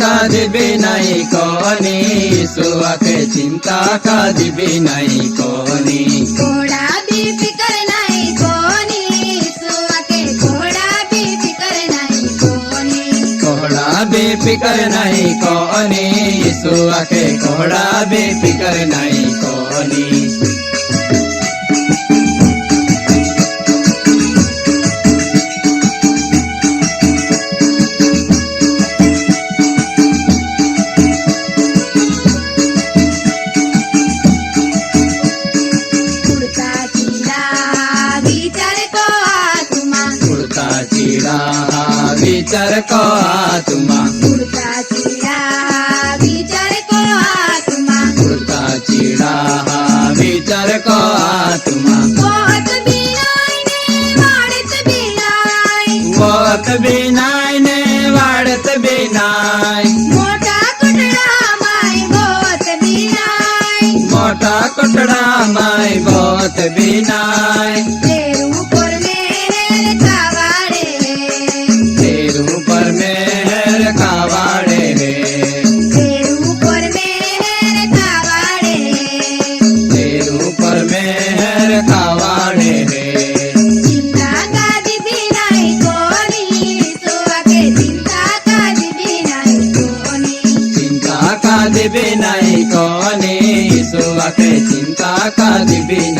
का दिबे नहीं कोनी सुआ के चिंता का दिबे नहीं कोनी थोड़ा भी फिकर नहीं कोनी सुआ के थोड़ा भी फिकर नहीं कोनी थोड़ा भी फिकर नहीं कोनी सुआ के थोड़ा भी फिकर नहीं कोनी বিচার কহা তোমা কুর্তা চিড়া বিচার কহা তোমা વોત બિનાય ને વાડત બિનાય મોટા કુટડા માય વોત બિનાય મોટા કુટડા માય વોત બિનાય টাকা দিবি না।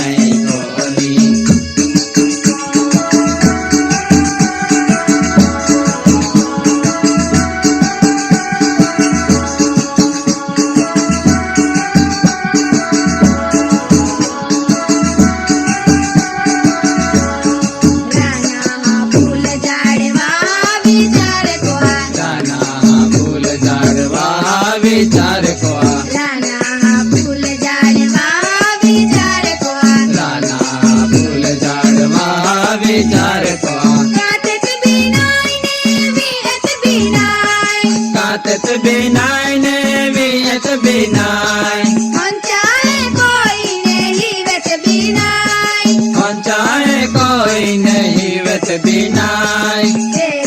विचार कोआ कातच बिनाई ने विहत बिनाई कातत बिनाय ने वियत बिनाय पंचाय कोई ने हिवत बिनाई पंचाय कोई नहीं वत बिनाय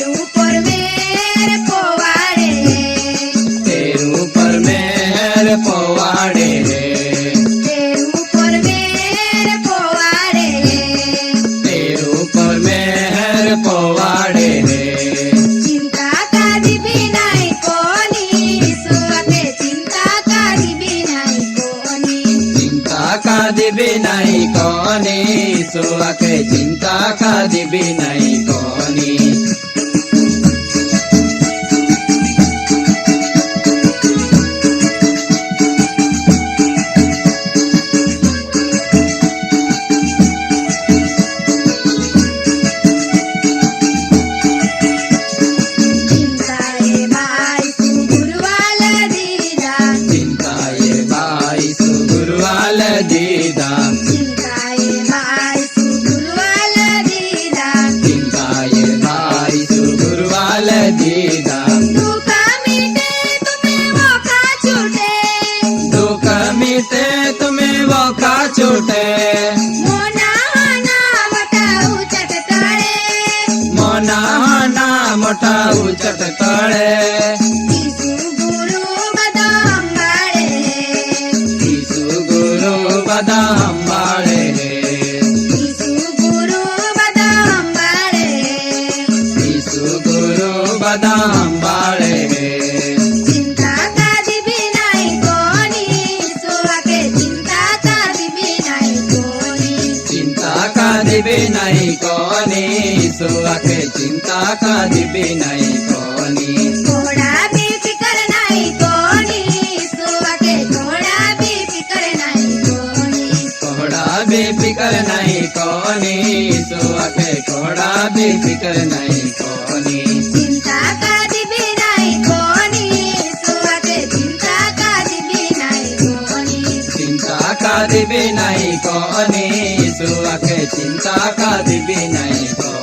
দিবি নাই কনে সোয়াকে চিন্তা কা দিবি নাই। গুরু বাদাম বাড়ে দিবে নাই কনে সোয়াকে চিন্তা কা দিবে নাই কনে ঘোড়া বি ফিকর নাই কনে সোয়াকে ঘোড়া বি ফিকর নাই কনে ঘোড়া বি নাই কনে সোয়াকে ঘোড়া বি নাই কনে দিবি নাই কনে সুয়াকে চিন্তা কা দিবি নাই কনে।